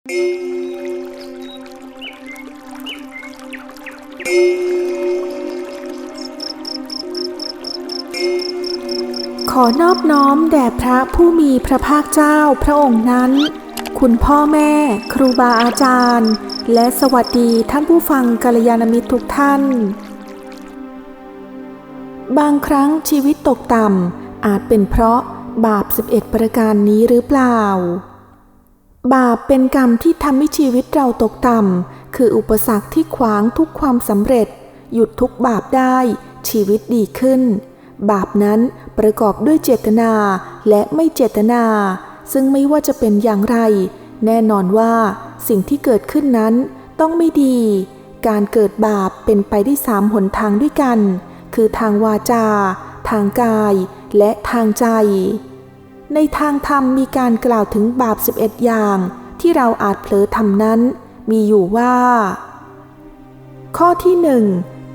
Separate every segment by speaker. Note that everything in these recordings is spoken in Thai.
Speaker 1: ขอนอบน้อมแด่พระผู้มีพระภาคเจ้าพระองค์นั้น คุณพ่อแม่ ครูบาอาจารย์ และสวัสดีท่านผู้ฟังกัลยาณมิตรทุกท่าน บางครั้งชีวิตตกต่ำอาจเป็นเพราะบาป 11 ประการนี้หรือเปล่า บาปเป็นกรรมที่ทำให้ชีวิตเราตกต่ำ คืออุปสรรคที่ขวางทุกความสำเร็จ หยุดทุกบาปได้ ชีวิตดีขึ้น บาปนั้นประกอบด้วยเจตนาและไม่เจตนา ซึ่งไม่ว่าจะเป็นอย่างไร แน่นอนว่าสิ่งที่เกิดขึ้นนั้นต้องไม่ดี การเกิดบาปเป็นไปได้สามหนทางด้วยกัน คือทางวาจา ทางกาย และทางใจ ในทางธรรมมีการกล่าวถึงบาป 11 อย่าง ที่เราอาจเผลอทำนั้น มีอยู่ว่า ข้อที่หนึ่ง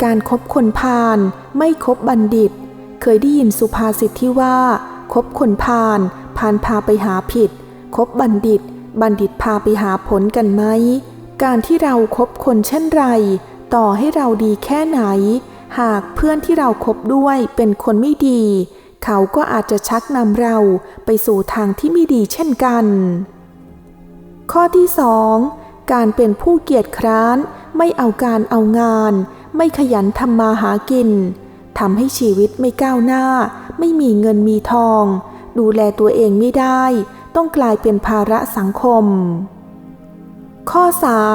Speaker 1: การครบคนพาลไม่คบบัณฑิต เคยได้ยินสุภาษิตที่ว่าคบคนพาลพาลพาไปหาผิด คบบัณฑิต บัณฑิตพาไปหาผลกันไหม การที่เราครบคนเช่นไร ต่อให้เราดีแค่ไหน หากเพื่อนที่เราครบด้วยเป็นคนไม่ดี เขาก็อาจจะชักนำเราไปสู่ทางที่ไม่ดีเช่นกัน ข้อที่สองการเป็นผู้เกียจคร้าน ไม่เอาการเอางาน ไม่ขยันทำมาหากินทำให้ชีวิตไม่ก้าวหน้า ไม่มีเงินมีทอง ดูแลตัวเองไม่ได้ ต้องกลายเป็นภาระสังคม ข้อ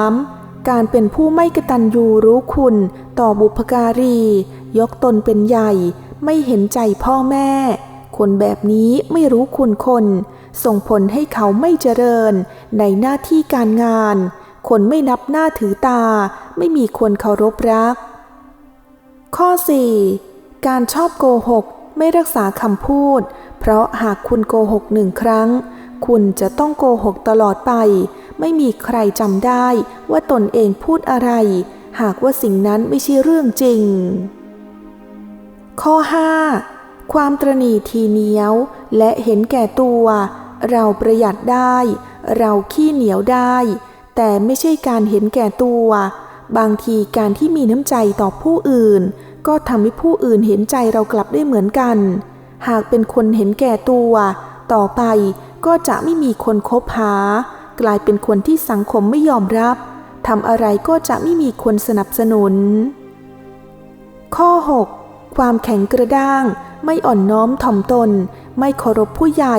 Speaker 1: 3. การเป็นผู้ไม่กระตัญญูรู้คุณ ต่อบุพการี ยกตนเป็นใหญ่ ไม่เห็นใจพ่อแม่ คนแบบนี้ไม่รู้คุณคน ส่งผลให้เขาไม่เจริญในหน้าที่การงาน คนไม่นับหน้าถือตา ไม่มีคนเคารพรัก ข้อ 4. การชอบโกหก ไม่รักษาคำพูด เพราะหากคุณโกหกหนึ่งครั้ง คุณจะต้องโกหกตลอดไป ไม่มีใครจำได้ว่าตนเองพูดอะไร หากว่าสิ่งนั้นไม่ใช่เรื่องจริง ข้อ 5. ความตรณีทีเหนียว และเห็นแก่ตัว เราประหยัดได้ เราขี้เหนียวได้ แต่ไม่ใช่การเห็นแก่ตัว บางทีการที่มีน้ำใจต่อผู้อื่น ก็ทำให้ผู้อื่นเห็นใจเรากลับได้เหมือนกัน หากเป็นคนเห็นแก่ตัว ต่อไปก็จะไม่มีคนคบหา กลายเป็นคนที่สังคมไม่ยอมรับทำอะไรก็จะไม่มีคนสนับสนุน ข้อ 6. ความแข็งกระด้าง ไม่อ่อนน้อมถ่อมตน ไม่เคารพผู้ใหญ่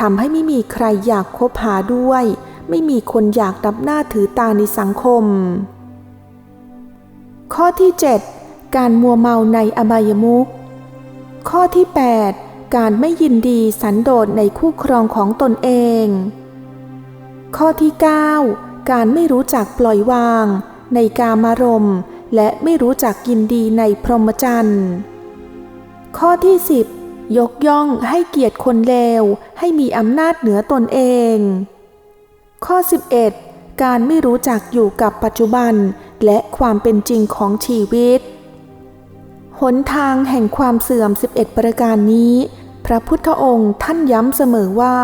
Speaker 1: ทำให้ไม่มีใครอยากคบหาด้วย ไม่มีคนอยากนับหน้าถือตาในสังคม ข้อที่ 7 การมัวเมาในอบายมุขข้อที่ 8 การไม่ยินดีสันโดษในคู่ครองของตนเอง ข้อที่ 9 การไม่รู้จักปล่อยวาง ในกามารมณ์ และไม่รู้จักยินดีในพรหมจรรย์ ข้อที่ 10 ยกย่องให้เกียรติคนเลวให้มีอำนาจเหนือตนเอง ข้อ 11 การไม่รู้จักอยู่กับปัจจุบันและความเป็นจริงของชีวิต หนทางแห่งความเสื่อม 11 ประการนี้ พระพุทธองค์ท่านย้ำเสมอว่า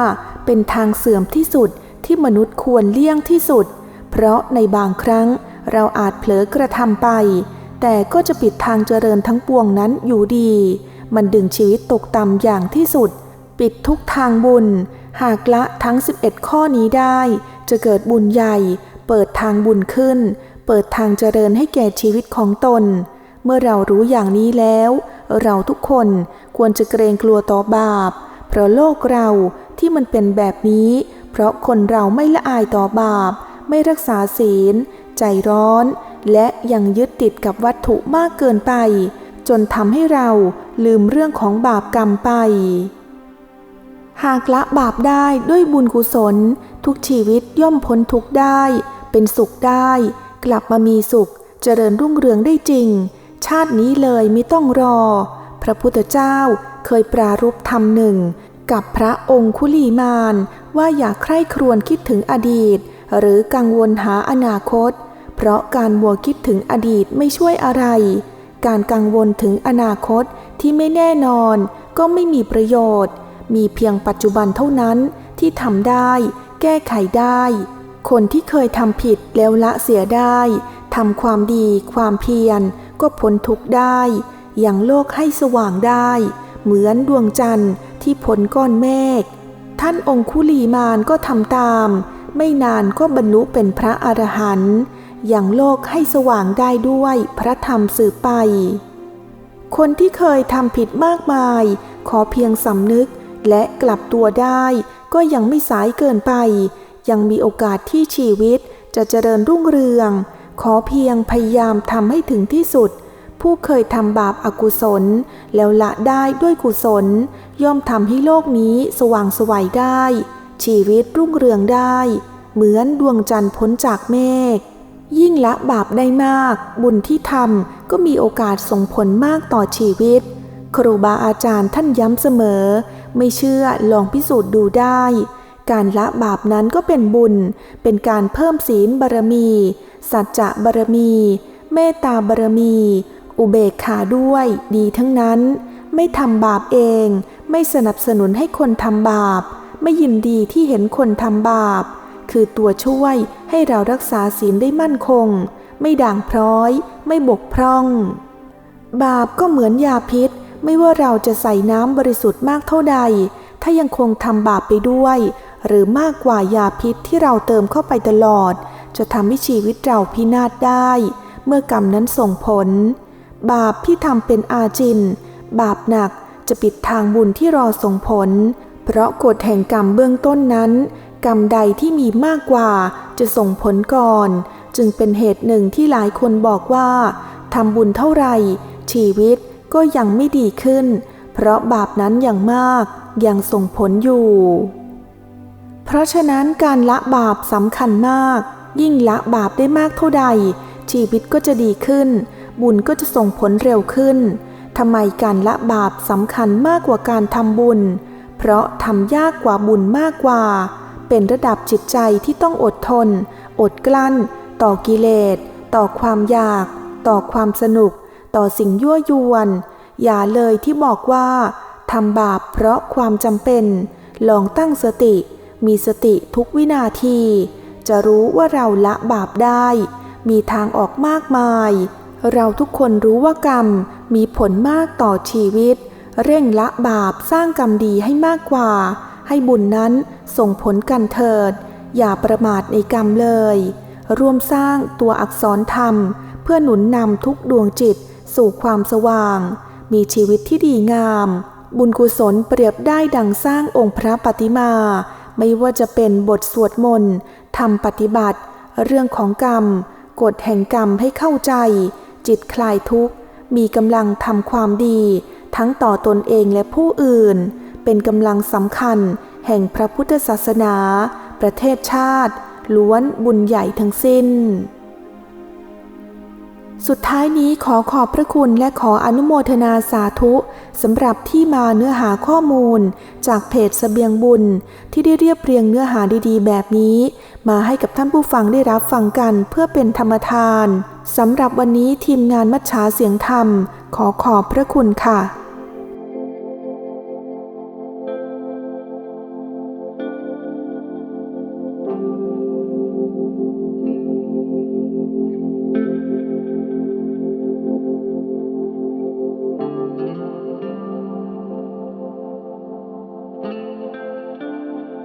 Speaker 1: เป็นทางเสื่อมที่สุดที่มนุษย์ควรเลี่ยงที่สุด เพราะในบางครั้งเราอาจเผลอกระทำไป แต่ก็จะปิดทางเจริญทั้งปวงนั้นอยู่ดี มันดึงชีวิตตกต่ำอย่างที่สุด ปิดทุกทางบุญ หากละทั้ง 11 ข้อนี้ได้ จะเกิดบุญใหญ่ เปิดทางบุญขึ้น เปิดทางเจริญให้แก่ชีวิตของตน เมื่อเรารู้อย่างนี้แล้ว เราทุกคนควรจะเกรงกลัวต่อบาป เพราะโลกเราที่มันเป็นแบบนี้ เพราะคนเราไม่ละอายต่อบาป ไม่รักษาศีล ใจร้อน และยังยึดติดกับวัตถุมากเกินไป จนทำให้เราลืมเรื่องของบาปกรรมไป หากละบาปได้ด้วยบุญกุศล ทุกชีวิตย่อมพ้นทุกได้ เป็นสุขได้ กลับมามีสุข เจริญรุ่งเรืองได้จริง ชาตินี้เลยไม่ต้องรอ พระพุทธเจ้าเคยปรารภธรรมหนึ่ง กับพระองคุลีมานว่าอย่าใคร่ครวญคิดถึงอดีต หรือกังวลหาอนาคต เพราะการมัวคิดถึงอดีตไม่ช่วยอะไร การกังวลถึงอนาคตที่ไม่แน่นอนก็ไม่มีประโยชน์ มีเพียงปัจจุบันเท่านั้นที่ทำได้ แก้ไขได้ คนที่เคยทำผิดแล้วละเสียได้ทำความดีความเพียรก็พ้นทุกข์ได้ อย่างโลกให้สว่างได้ เหมือนดวงจันทร์ที่พ้นก้อนเมฆ ท่านองคุลีมานก็ทำตาม ไม่นานก็บรรลุเป็นพระอรหันต์ อย่างโลกให้สว่างได้ด้วยพระธรรมสืบไป คนที่เคยทำผิดมากมาย ขอเพียงสำนึกและกลับตัวได้ ก็ยังไม่สายเกินไป ยังมีโอกาสที่ชีวิตจะเจริญรุ่งเรือง ขอเพียงพยายามทำให้ถึงที่สุด ผู้เคยทำบาปอากุศล แล้วละได้ด้วยกุศล ย่อมทำให้โลกนี้สว่างสวัยได้ ชีวิตรุ่งเรืองได้ เหมือนดวงจันทร์พ้นจากเมฆ ยิ่งละบาปได้มาก บุญที่ทำก็มีโอกาสส่งผลมากต่อชีวิต ครูบาอาจารย์ท่านย้ำเสมอ ไม่เชื่อลองพิสูจน์ดูได้ การละบาปนั้นก็เป็นบุญ เป็นการเพิ่มศีลบารมี สัจจะบารมี เมตตาบารมี อุเบกขาด้วยดีทั้งนั้น ไม่ทำบาปเอง ไม่สนับสนุนให้คนทำบาป ไม่ยินดีที่เห็นคนทำบาป คือตัวช่วยให้เรารักษาศีลได้มั่นคง ไม่ด่างพร้อย ไม่บกพร่อง บาปก็เหมือนยาพิษ ไม่ว่าเราจะใส่น้ำบริสุทธิ์มากเท่าใด ถ้ายังคงทำบาปไปด้วย หรือมากกว่ายาพิษที่เราเติมเข้าไปตลอด จะทำให้ชีวิตเราพินาศได้ เมื่อกรรมนั้นส่งผล บาปที่ทำเป็นอาจิน บาปหนักจะปิดทางบุญที่รอส่งผล เพราะกฎแห่งกรรมเบื้องต้นนั้น กรรมใดที่มีมากกว่าจะส่งผลก่อน จึงเป็นเหตุหนึ่งที่หลายคนบอกว่าทำบุญเท่าไหร่ ชีวิตก็ยังไม่ดีขึ้น เพราะบาปนั้นอย่างมากยังส่งผลอยู่ เพราะฉะนั้นการละบาปสำคัญมาก ยิ่งละบาปได้มากเท่าใด ชีวิตก็จะดีขึ้น บุญก็จะส่งผลเร็วขึ้นทำไมการละบาปสำคัญมากกว่าการทำบุญ เพราะทำยากกว่าบุญมากกว่า เป็นระดับจิตใจที่ต้องอดทน อดกลั้น ต่อกิเลส ต่อความอยาก ต่อความสนุก ต่อสิ่งยั่วยวน อย่าเลยที่บอกว่าทำบาปเพราะความจำเป็น ลองตั้งสติ มีสติทุกวินาที จะรู้ว่าเราละบาปได้ มีทางออกมากมาย เราทุกคนรู้ว่ากรรมมีผลมากต่อชีวิต เร่งละบาปสร้างกรรมดีให้มากกว่า ให้บุญนั้นส่งผลกันเถิด อย่าประมาทในกรรมเลย ร่วมสร้างตัวอักษรธรรม เพื่อหนุนนำทุกดวงจิตสู่ความสว่าง มีชีวิตที่ดีงาม บุญกุศลเปรียบได้ดังสร้างองค์พระปฏิมา ไม่ว่าจะเป็นบทสวดมนต์ทำปฏิบัติ เรื่องของกรรม กฎแห่งกรรมให้เข้าใจ จิตคลายทุกข์ มีกำลังทำความดี ทั้งต่อตนเองและผู้อื่น เป็นกำลังสำคัญแห่งพระพุทธศาสนา ประเทศชาติ ล้วนบุญใหญ่ทั้งสิ้น สุดท้ายนี้ขอขอบพระคุณและขออนุโมทนาสาธุสำหรับที่มาเนื้อหาข้อมูล จากเพจสเสบียงบุญที่ได้เรียบเรียงเนื้อหาดีๆ แบบนี้ มาให้กับท่านผู้ฟังได้รับฟังกันเพื่อเป็นธรรมทานสำหรับวันนี้ทีมงานมัชชาเสียงธรรม ขอขอบพระคุณค่ะ